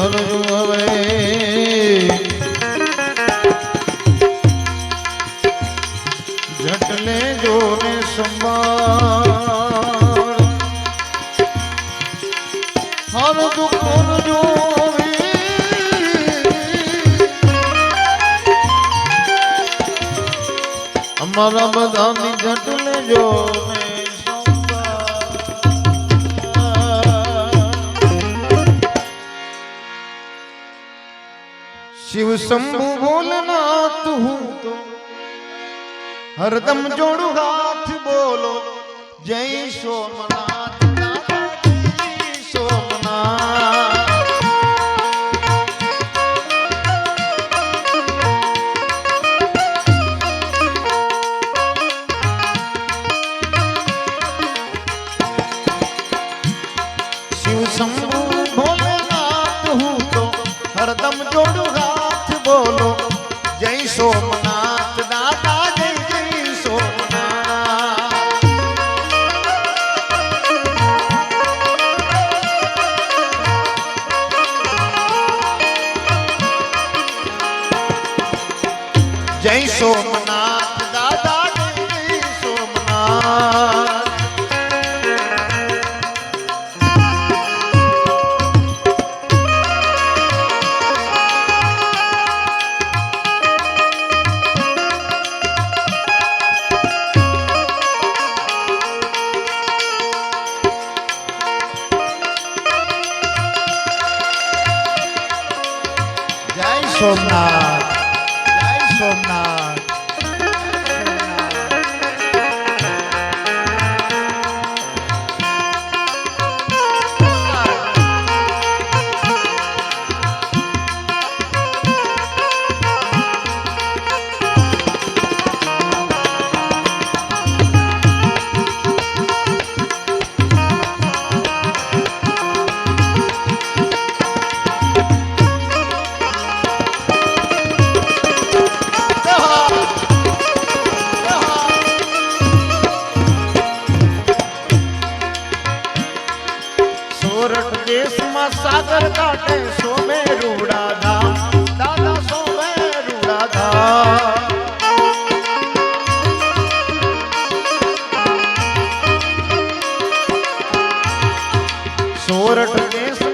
હરજુ હવે જટલે જોને સંભાળ હર હરજુ અમારા બધાની જટલે જોને શિવ શંભુ બોલના તું તો. હરદમ જોડું હાથ બોલો જય સોમનાથ સોમનાથ. શિવ જય દેશમાં સાગર કાંઠે સોમે રૂડા ધામ દાદા સોમે રૂડા ધામ સોરઠ દેશમાં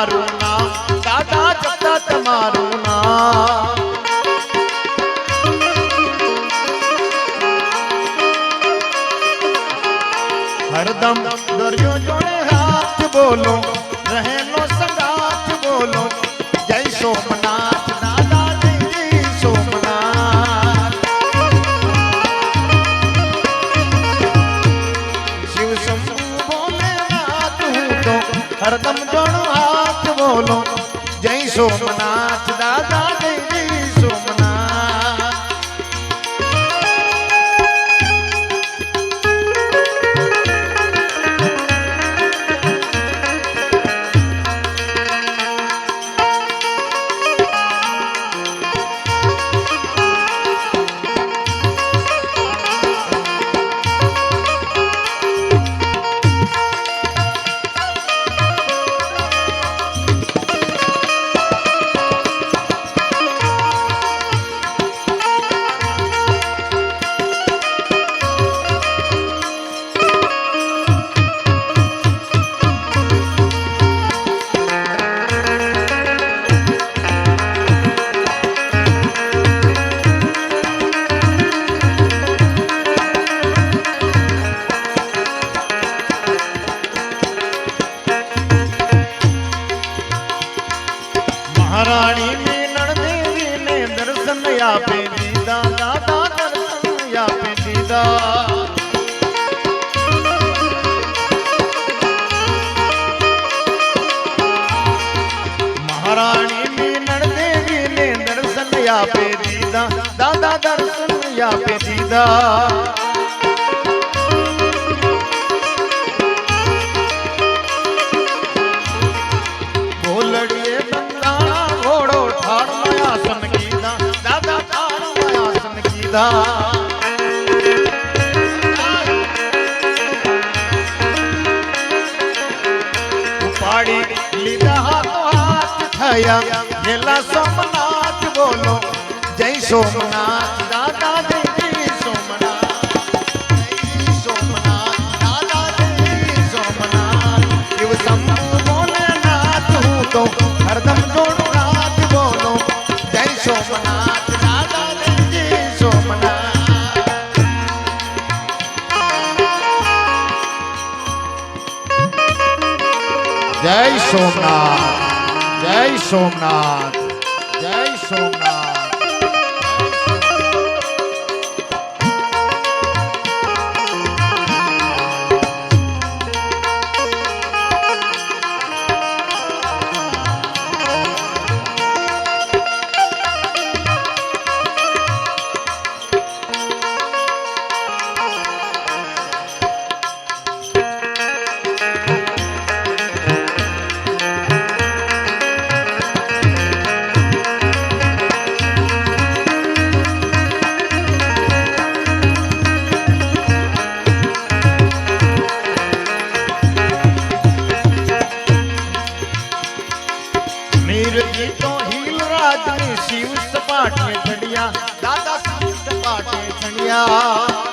Maru. ਰਾਣੀ ਮੀਨਣ ਦੇਵੀ ਨੇ ਦਰਸ਼ਨ ਆਪੇ ਦੀਦਾ ਦਾਦਾ ਦਰਸ਼ਨ ਆਪੇ ਦੀਦਾ। ਮਹਾਰਾਣੀ ਮੀਨਣ ਦੇਵੀ ਨੇ ਦਰਸ਼ਨ ਆਪੇ ਦੀਦਾ ਦਾਦਾ ਦਰਸ਼ਨ ਆਪੇ ਦੀਦਾ। લીધા. ઉપાડી લીધા હાથ થયા. મેલા સોમનાથ બોલો જય સોમનાથ. જય સોમનાથ જય સોમનાથ જય સોમનાથ સપાટે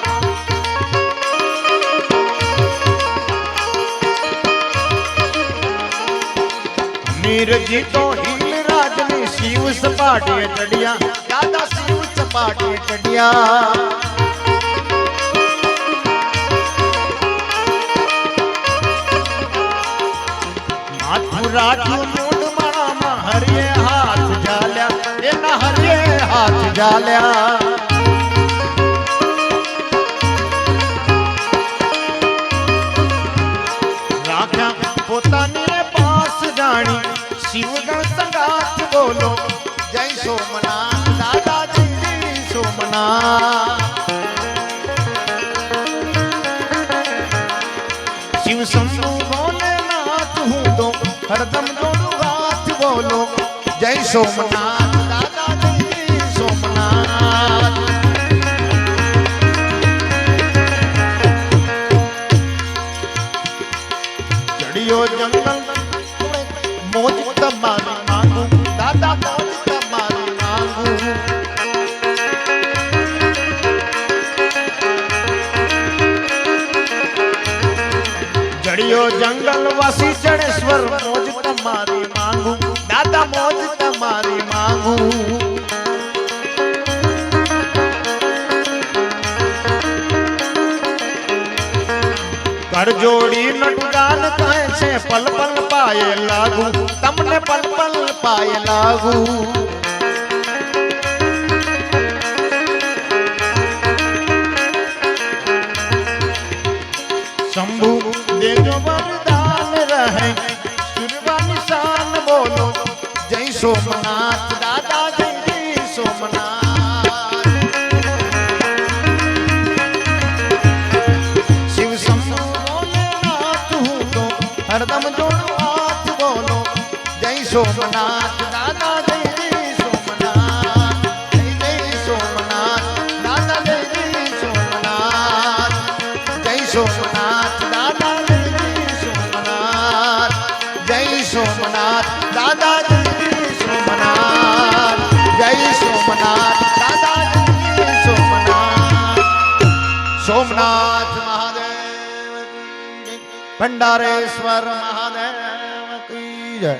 નીરજી તો હિલ રાજની શિવ સપાટે ચડ્યા દાદા શિવ સપાટે ચડ્યા માથું રાખ્યું મૂળ માણામાં હરિયે હાથ જાલ્યા એના હરિયે હાથ જાલ્યા શિવ શંભુ ભોલેનાથ હું તો હરદમ જોડું હાથ બોલો. જય સોમનાથ. જંગલ વાસી જડેશ્વર મોજ તમારી માંગુ. દાદા, મોજ તમારી માંગુ. કરજોડી નટુદાન કહે છે, પલ પલ પાયે લાગુ. તમને પલ પલ પાયે લાગુ. શંભુ સોમનાથ દાદા જય સોમનાથ. શિવ ભોલેનાથ હું તો હરદમ જોડો હાથ બોલો. જય સોમનાથ દાદા જય સોમનાથ. જય સોમનાથ દાદા જય સોમનાથ. જય સોમનાથ દાદા જય સોમનાથ. જય સોમનાથ દાદા સોમનાથ જય સોમનાથ દાદા જય જય સોમનાથ. સોમનાથ મહાદેવ ભંડારેશ્વર મહાદેવ કી જય.